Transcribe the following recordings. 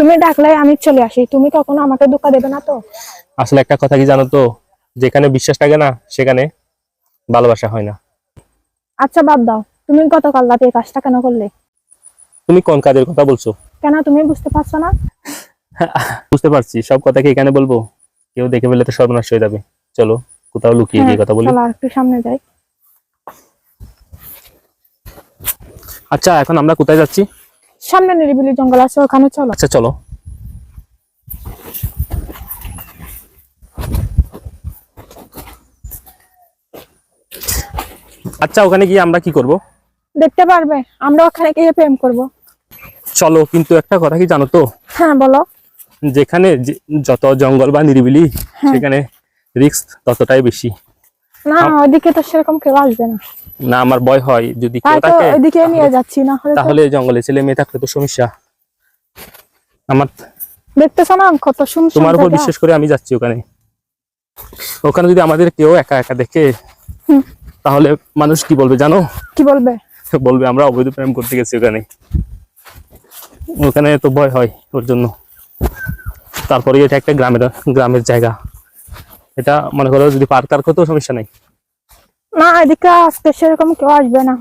তুমি ডাকলে আমি চলে আসি। তুমি কখনো আমাকে ধোকা দেবে না তো? আসলে একটা কথা কি জানো তো? যেখানে বিশ্বাস থাকে না সেখানে ভালোবাসা হয় না। আচ্ছা বাদ দাও। তুমি গতকাল রাতে এই কাজটা কেন করলে? তুমি কোন কাজের কথা বলছো? কেন তুমি বুঝতে পারছ না? বুঝতে পারছি। সব কথা কি এখানে বলব? কেউ দেখে ফেলে তো সর্বনাশ হয়ে যাবে। চলো কোথাও লুকিয়ে গিয়ে কথা বলি। হ্যাঁ, চলো আর একটু সামনে যাই। আচ্ছা এখন আমরা কোথায় যাচ্ছি? সামনে নিরিবিলি জঙ্গল আছে ওখানে চলো। আচ্ছা চলো। আচ্ছা ওখানে গিয়ে আমরা কি করব? দেখতে পারবে আমরা ওখানে গিয়ে প্রেম করব। চলো কিন্তু একটা কথা কি জানো তো? হ্যাঁ বলো। যেখানে যত জঙ্গল বা নিরিবিলি হ্যাঁ। সেখানে রিস্ক ততটাই বেশি। না ওইদিকে তো সেরকম কেউ আসবে না। না আমার ভয় হয় যদি কেউ থাকে ওইদিকে নিয়ে যাচ্ছি না তাহলে জঙ্গলে ছেলে মেয়ে থাকলে তো সমস্যা। আমার দেখতেছো না কত সুন্দর তোমার উপর বিশ্বাস করে আমি যাচ্ছি ওখানে। ওখানে যদি আমাদের কেউ একা একা দেখে তাহলে মানুষ কি বলবে জানো? কি বলবে? বলবে আমরা অবৈধ প্রেম করতে গেছি ওখানে। ওখানে তো ভয় হয় ওর জন্য। তারপরে এটা একটা গ্রামের গ্রামের জায়গা। এটা মনে করো যদি পার্ক টার্ক হতো সমস্যা নেই। না এদিকে আজকে সেরকম কেউ আসবে না।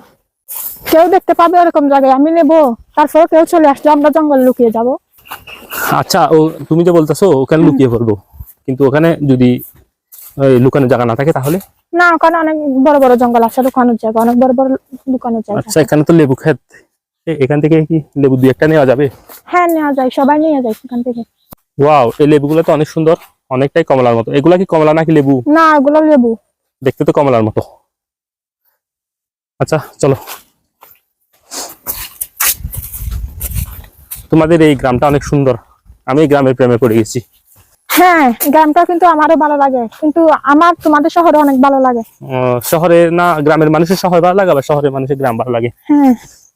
কেউ দেখতে পাবে ওরকম জায়গায় আমি নেব। তারপর কেউ চলে আসলে আমরা জঙ্গল লুকিয়ে যাব। আচ্ছা ও তুমি যে বলতেছো ওখানে লুকিয়ে পড়ব। কিন্তু ওখানে যদি ওই লুকানোর জায়গা না থাকে তাহলে? না ওখানে অনেক বড় বড় জঙ্গল আছে লুকানোর জায়গা অনেক বড় বড় লুকানোর জায়গা আচ্ছা এখানে তো লেবু ক্ষেত। এখান থেকে কি লেবু দুই একটা নেওয়া যাবে? হ্যাঁ নেওয়া যায় সবাই নিয়ে যায় সেখান থেকে। ওয়াও এই লেবুগুলো তো অনেক সুন্দর। অনেকটাই কমলার মতো। এগুলা কি কমলা নাকি লেবু? না ওগুলো লেবু। দেখতে তো কমলার মতো। আচ্ছা চলো। তোমাদের এই গ্রামটা অনেক সুন্দর। আমি এই গ্রামের প্রেমে পড়ে গেছি। হ্যাঁ গ্রামটা কিন্তু আমারও ভালো লাগে। কিন্তু আমার তোমাদের শহরে অনেক ভালো লাগে। শহরে না গ্রামের মানুষের শহর ভালো লাগে আবার শহরের মানুষের গ্রাম ভালো লাগে। হ্যাঁ।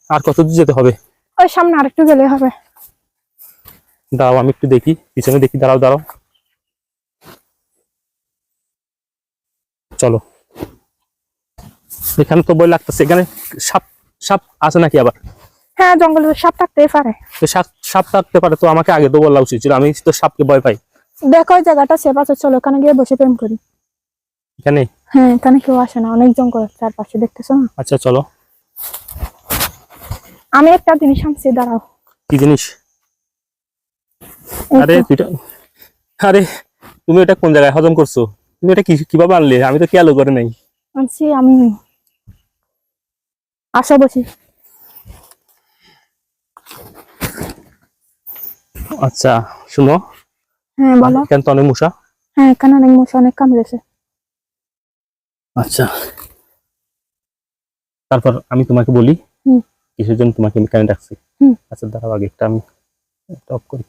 আর কত দূর যেতে হবে? ওই সামনে আরেকটু গেলে হবে। দাঁড়াও আমি একটু দেখি। পিছনে দেখি দাঁড়াও দাঁড়াও। চলো। এখানে তো বই লাগতেছে এখানে সাপ সাপ আছে নাকি আবার? হ্যাঁ জঙ্গলে সাপ থাকতেই পারে। তো সাপ সাপ থাকতে পারে তো আমাকে আগে তো বলা উচিত ছিল আমি তো সাপকে ভয় পাই। দেখো ওই জায়গাটা সেফ আছে চলো ওখানে গিয়ে বসে প্রেম করি। এখানে? হ্যাঁ এখানে কেউ আসে না অনেক জঙ্গল চারপাশে দেখতেছো না? আচ্ছা চলো। আমি একটা জিনিস আনছি দাঁড়াও। কি জিনিস? আরে। আরে তুমি এটা কোন জায়গায় হজম করছ? তুমি এটা কি কীভাবে আনলে? আমি তো খেয়ালও করে নাই। আনছি আমি আসো বসি। আচ্ছা শুনো। হ্যাঁ বলো। এখানে তো অনেক মশা? হ্যাঁ এখানে অনেক মশা অনেক কামড়েছে। আচ্ছা। তারপর আমি তোমাকে বলি জন্য তোমাকে আমি কেন ডাকছি? আচ্ছা দাঁড়াও আগে একটা আমি অফ করি।